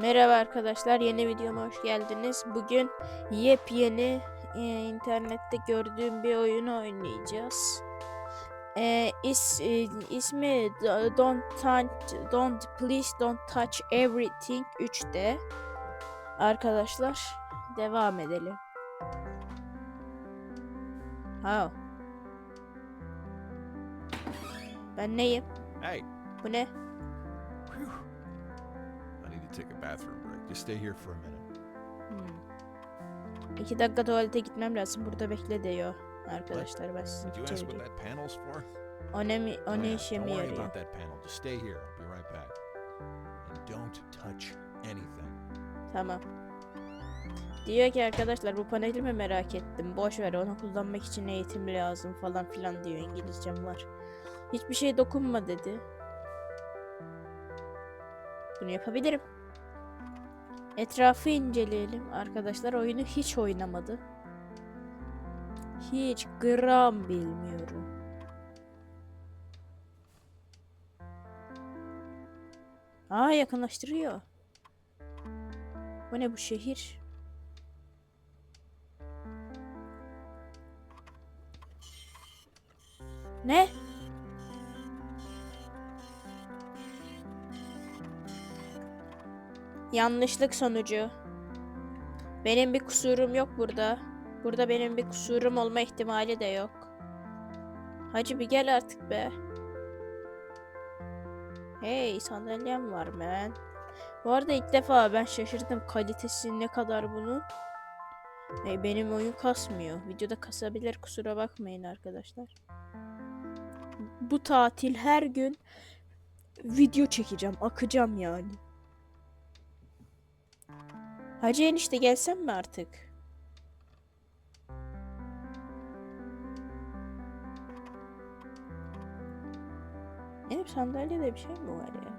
Merhaba arkadaşlar, yeni videoma hoş geldiniz. Bugün yepyeni e, internette gördüğüm bir oyunu oynayacağız. E, is, e, ismi Don't Touch, Don't Please Don't Touch Everything 3D. Arkadaşlar, devam edelim. Ha. Ben neyim? Hey, Bu ne? Take a bathroom break. Just stay here for a minute. Hmm. İki dakika tuvalete gitmem lazım. Burada bekle diyor arkadaşlar. Ben sizin Did you ask what that panel's for? O ne, mi, o Oh, ne işe Don't mi worry yarıyor? about that panel. Just stay here. I'll be right back. And don't touch anything. Tamam. Diyor ki arkadaşlar bu paneli mi merak ettim. Boş ver onu kullanmak için eğitim lazım falan filan diyor. İngilizcem var. Hiçbir şey dokunma dedi. Bunu yapabilirim. Etrafı inceleyelim. Arkadaşlar oyunu hiç oynamadı. Hiç gram bilmiyorum. Aa yakınlaştırıyor. Bu ne bu şehir? Ne? Yanlışlık sonucu. Benim bir kusurum yok burada. Burada benim bir kusurum olma ihtimali de yok. Hacı bir gel artık be. Hey sandalyem var man. Bu arada ilk defa ben şaşırdım kalitesi ne kadar bunun. E, benim oyun kasmıyor. Videoda kasabilir kusura bakmayın arkadaşlar. Bu tatil her gün video çekeceğim. Akacağım yani. Hacı enişte gelsen mi artık? Benim sandalyede bir şey mi var ya?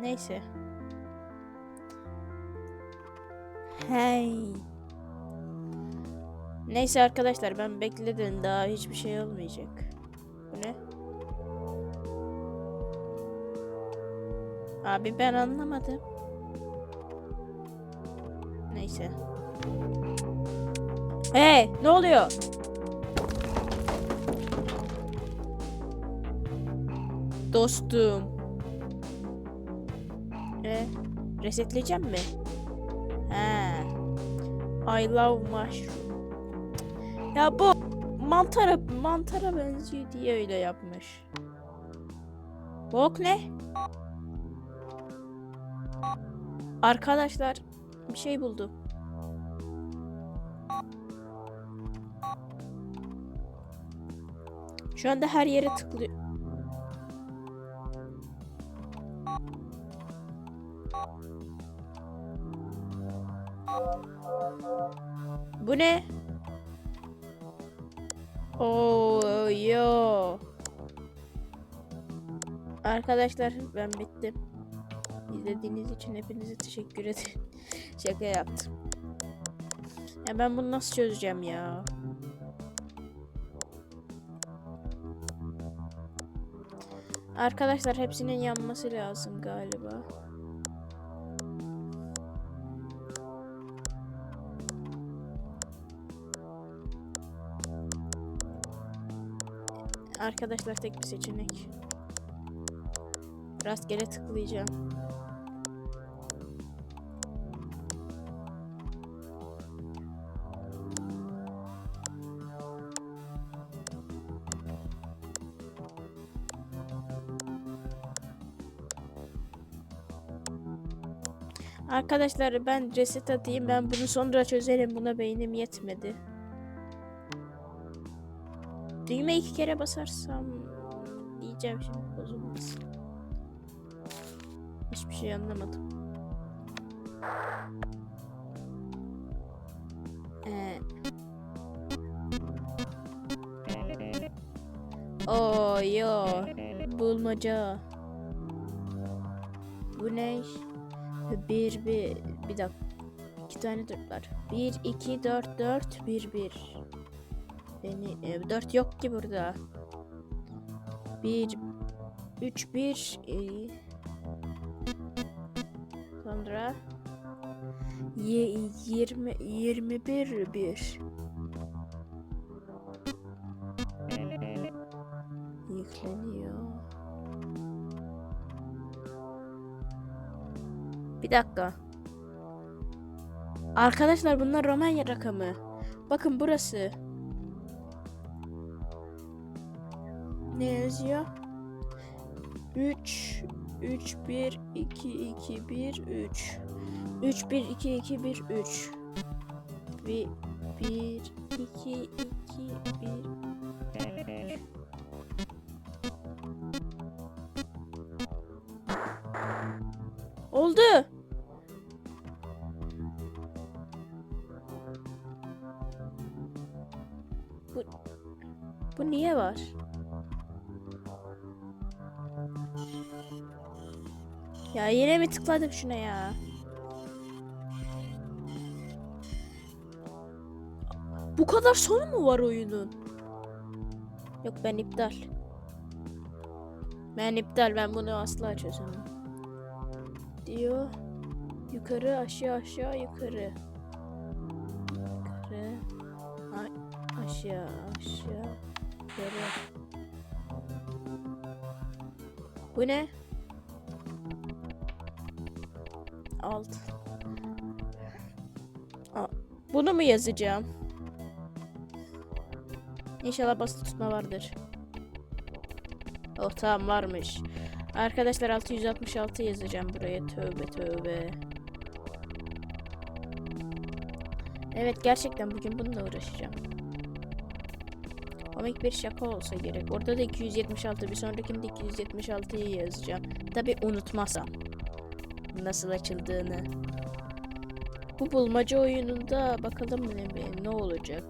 Neyse. Hey. Neyse arkadaşlar ben bekledim daha hiçbir şey olmayacak. Bu ne? Abi ben anlamadım. Neyse. Hey, ne oluyor? Dostum. E, resetleyeceğim mi? He. I love mushroom. Ya bu mantara mantara benziyor diye öyle yapmış. Bok ne? Arkadaşlar bir şey buldum. Şu anda her yere tıklıyor. Bu ne? Oo yo. Arkadaşlar ben bittim. İzlediğiniz için hepinize teşekkür ederim. Şaka yaptım. Ya ben bunu nasıl çözeceğim ya? Arkadaşlar hepsinin yanması lazım galiba. Arkadaşlar tek bir seçenek. Rastgele tıklayacağım. Arkadaşlar ben reset atayım. Ben bunu sonra çözerim. Buna beynim yetmedi. Düğme iki kere basarsam diyeceğim şimdi bozulmasın. Hiçbir şey anlamadım. Ee... Oo yo bulmaca. Bu ne? Bir bir bir dakika. İki tane dörtler. Bir iki dört dört bir bir. Beni e, yok ki burada. 1 3 1 e, sonra ye, 20 21 1 yükleniyor. Bir dakika. Arkadaşlar bunlar Romanya rakamı. Bakın burası. Ne yazıyor? 3 3 1 2 2 1 3 3 1 2 2 1 3 1 1 2 2 1 Oldu. Niye var? Ya yine mi tıkladım şuna ya? Bu kadar sonu mu var oyunun? Yok ben iptal. Ben iptal ben bunu asla çözemem. Diyor. Yukarı aşağı aşağı yukarı. Yukarı. A- aşağı aşağı yukarı. Bu ne? Alt. Aa, bunu mu yazacağım? İnşallah basit tutma vardır. Oh tamam varmış. Arkadaşlar 666 yazacağım buraya. Tövbe tövbe. Evet gerçekten bugün bununla uğraşacağım. Komik bir şaka olsa gerek. Orada da 276 bir sonrakinde 276'yı yazacağım. Tabi unutmazsam. Nasıl açıldığını. Bu bulmaca oyununda bakalım ne, ne olacak.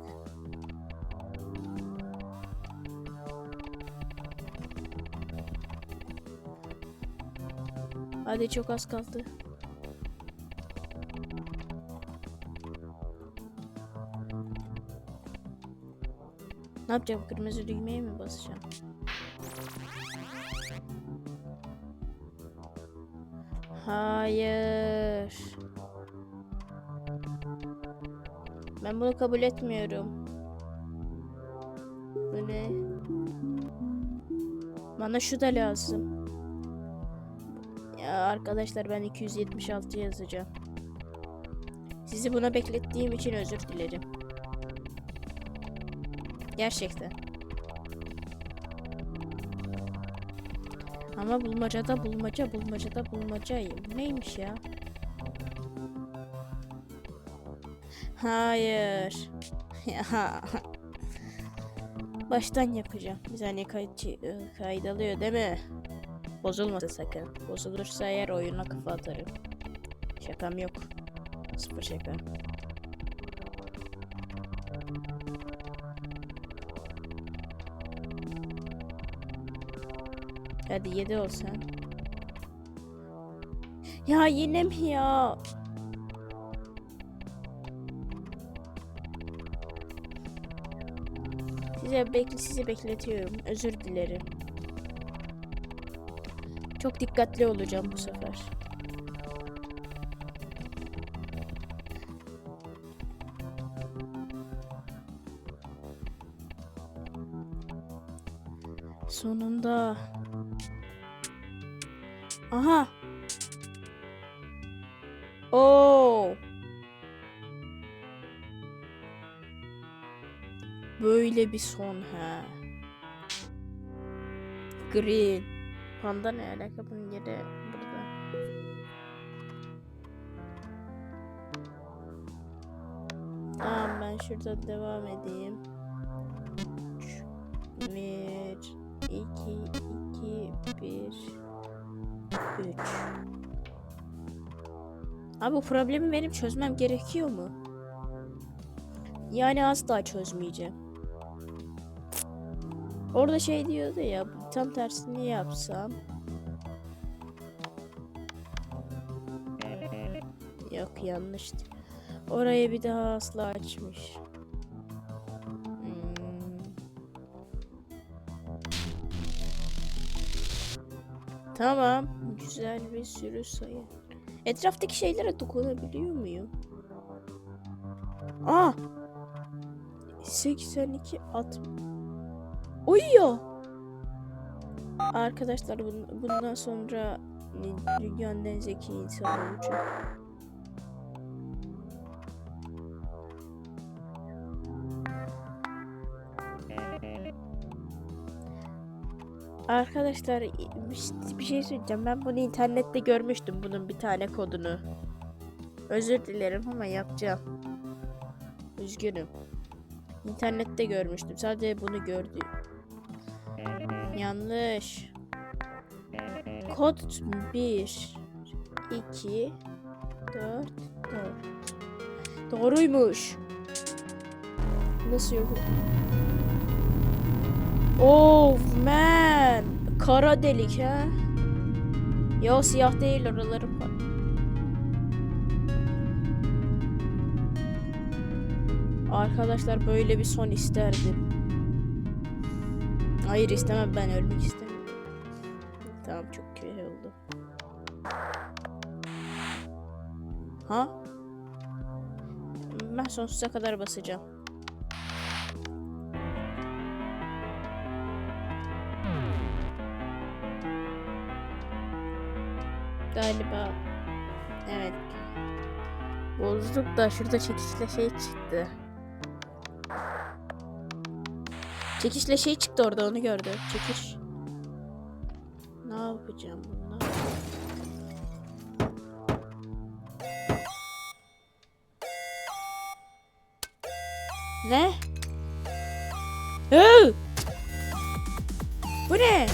Hadi çok az kaldı. Ne yapacağım? Kırmızı düğmeye mi basacağım? Hayır. Ben bunu kabul etmiyorum. Bu ne? Bana şu da lazım. Ya arkadaşlar ben 276 yazacağım. Sizi buna beklettiğim için özür dilerim. Gerçekten. Ama bulmacada bulmaca bulmacada bulmaca neymiş ya? Hayır. Ya. Baştan yapacağım. Bir saniye kayıt kaydalıyor değil mi? Bozulmasın sakın. Bozulursa eğer oyuna kafa atarım. Şakam yok. Sıfır şaka. Hadi 7 olsan. Ya yine mi ya? Size bekle sizi bekletiyorum. Özür dilerim. Çok dikkatli olacağım bu sefer. Sonunda. Aha. Oo. Böyle bir son ha. Green. Panda ne alaka bunun yeri burada. Tamam ben şuradan devam edeyim. 1 2 2 1 3 Abi bu problemi benim çözmem gerekiyor mu? Yani asla çözmeyeceğim. Orada şey diyordu ya tam tersini yapsam. Yok yanlıştı. Orayı bir daha asla açmış. Hmm. Tamam. Güzel bir sürü sayı. Etraftaki şeylere dokunabiliyor muyum? Aa! 82 at. Uyuyor. Arkadaşlar bun- bundan sonra dünyanın en zeki insanı olacağım. Arkadaşlar bir- şey söyleyeceğim. Ben bunu internette görmüştüm bunun bir tane kodunu. Özür dilerim ama yapacağım. Üzgünüm. İnternette görmüştüm. Sadece bunu gördüm. Yanlış. Kod 1 2 4 4 Doğruymuş. Nasıl yok? Oh man. Kara delik ha. Yo siyah değil oraları var. Arkadaşlar böyle bir son isterdim. Hayır istemem ben ölmek istemiyorum. Tamam çok kötü oldu. Ha? Ben sonsuza kadar basacağım. Galiba evet. Bozduk da şurada çekişle şey çıktı. Çekişle şey çıktı orada onu gördüm. Çekiş. Ne yapacağım bununla? Ne? Hı! Bu ne?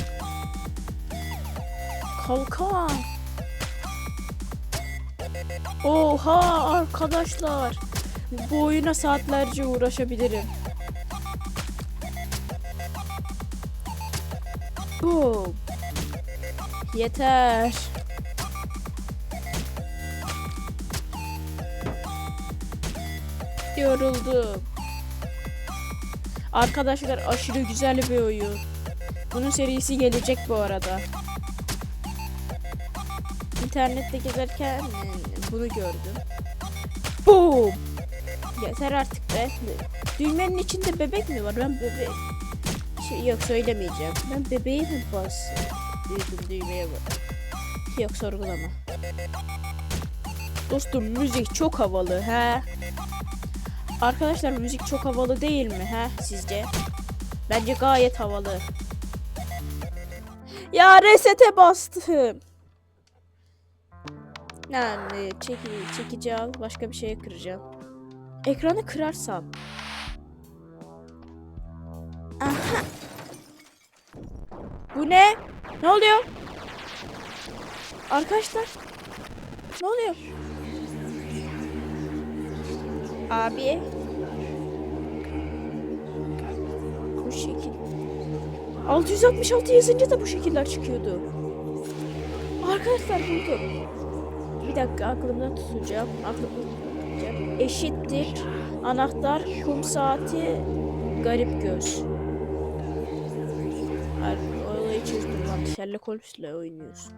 Kalkan. Oha arkadaşlar. Bu oyuna saatlerce uğraşabilirim. Boom. Yeter. Yoruldum. Arkadaşlar aşırı güzel bir oyun. Bunun serisi gelecek bu arada. İnternette gezerken bunu gördüm. Boom. Yeter artık be. Düğmenin içinde bebek mi var? Ben bebek şey, yok söylemeyeceğim. Ben bebeği mi bas? Duydum düğmeye bak. Yok sorgulama. Dostum müzik çok havalı he. Arkadaşlar müzik çok havalı değil mi he sizce? Bence gayet havalı. Ya resete bastım. Yani çeki, çekici al başka bir şeye kıracağım. Ekranı kırarsam. Aha. Bu ne? Ne oluyor? Arkadaşlar. Ne oluyor? Abi. Bu şekil. 666 yazınca da bu şekiller çıkıyordu. Arkadaşlar buldum. Bir dakika aklımda tutacağım. Aklımda tutacağım. Eşittir. Anahtar, kum saati, garip göz. Ay, Olayı çözdüm bak. Sherlock Holmes'le oynuyorsun.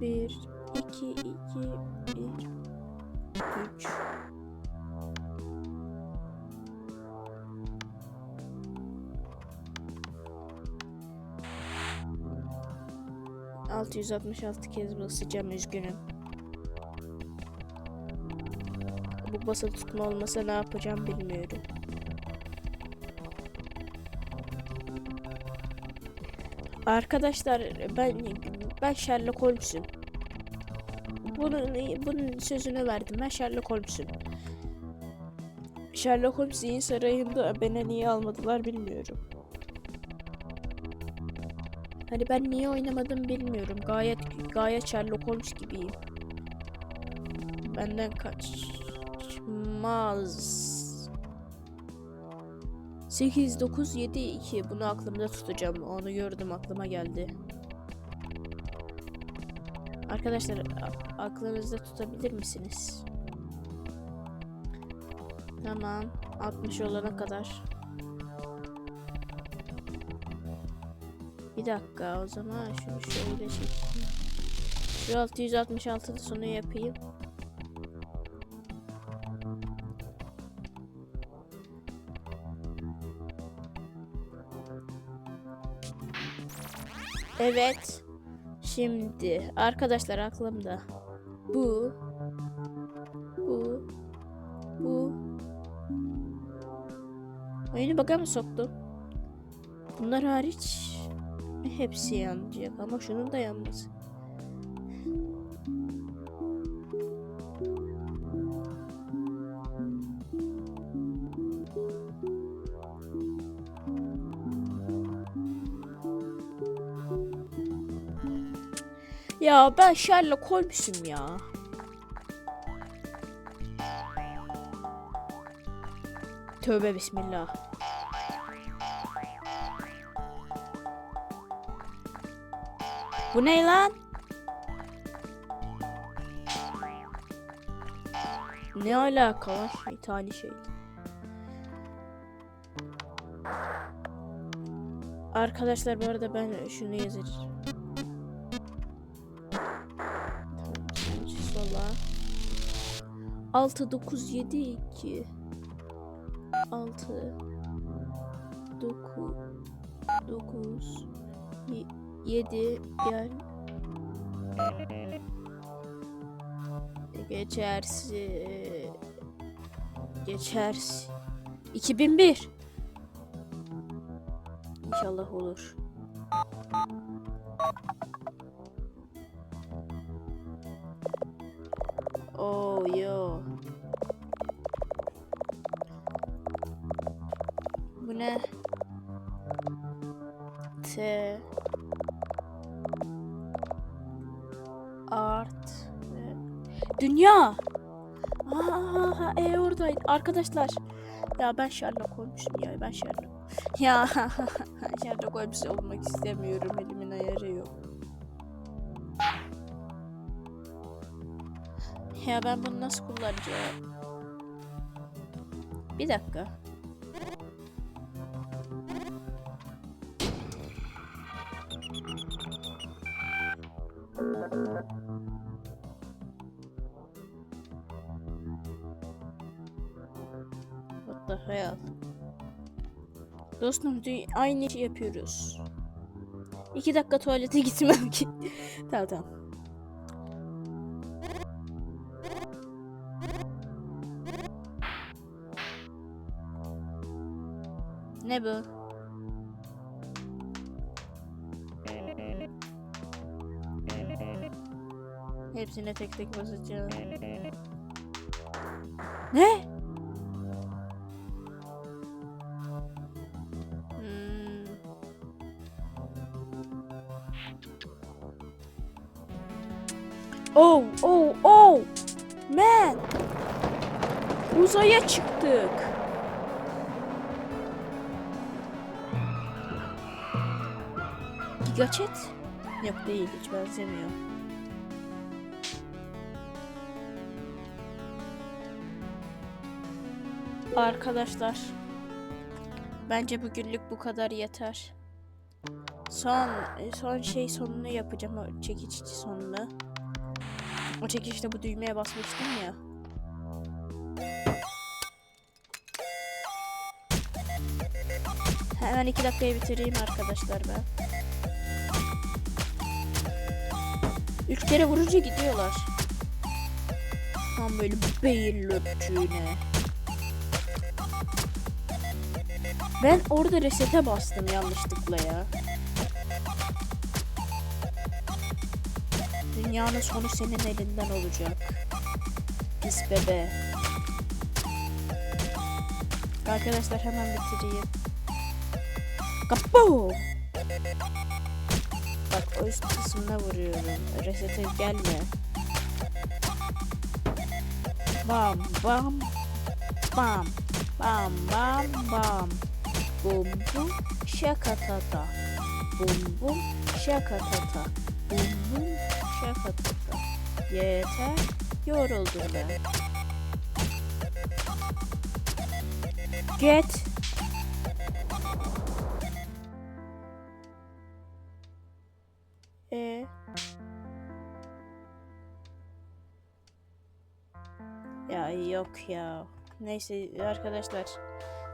Bir, iki, iki, bir, üç. Altı yüz altmış altı kez basacağım üzgünüm. Bu basılı tutma olmasa ne yapacağım bilmiyorum. Arkadaşlar ben ben Sherlock Holmes'um. Bunun bunun sözünü verdim. Ben Sherlock Holmes'um. Sherlock Holmes zihin sarayında beni niye almadılar bilmiyorum. Hani ben niye oynamadım bilmiyorum. Gayet gayet Sherlock Holmes gibiyim. Benden kaçmaz. 8, 9, 7, 2. Bunu aklımda tutacağım. Onu gördüm aklıma geldi. Arkadaşlar aklınızda tutabilir misiniz? Tamam. 60 olana kadar. Bir dakika o zaman şunu şöyle çekeyim. Şu 666'da sonu yapayım. Evet. Şimdi arkadaşlar aklımda. Bu. Bu. Bu. Oyunu baka mı soktum? Bunlar hariç hepsi yanacak ama şunun da yanması. Ya ben Sherlock Holmes'um ya. Tövbe bismillah. Bu ne lan? Ne alaka lan şeytani şey. Arkadaşlar bu arada ben şunu yazarım. Sola. 6 9 7 2 6 9 9 7 gel. Geçersi geçersi. 2001 İnşallah olur. Dünya. Aa, e oradaydı. Arkadaşlar. Ya ben Sherlock olmuşum ya. Ben Sherlock. Ya Sherlock Holmes olmak istemiyorum. Elimin ayarı yok. Ya ben bunu nasıl kullanacağım? Bir dakika. Dostum aynı işi yapıyoruz. İki dakika tuvalete gitmem ki. tamam tamam. Ne bu? Hepsine tek tek basacağım. Ne? Uzaya çıktık. Gigaçet? Yok değil, hiç benzemiyor. Arkadaşlar, bence bugünlük bu kadar yeter. Son son şey sonunu yapacağım o çekiç sonunu. O çekişte bu düğmeye basmıştım ya. Hemen iki dakikaya bitireyim arkadaşlar ben. Üç kere vurunca gidiyorlar. Tam böyle beyin löpçüğüne. Ben orada resete bastım yanlışlıkla ya. Dünyanın sonu senin elinden olacak. Pis bebe. Arkadaşlar hemen bitireyim. Kapo! Bak o üst kısmına vuruyorum. Resete gelme. Bam bam bam bam bam bam. Bum bum şakatata. Bum bum şakatata. Bum bum şakatata. Yeter. Yoruldum ben. Get. Ya. Neyse arkadaşlar.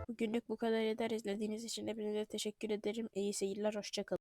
Bugünlük bu kadar yeter. İzlediğiniz için hepinize teşekkür ederim. İyi seyirler. Hoşçakalın.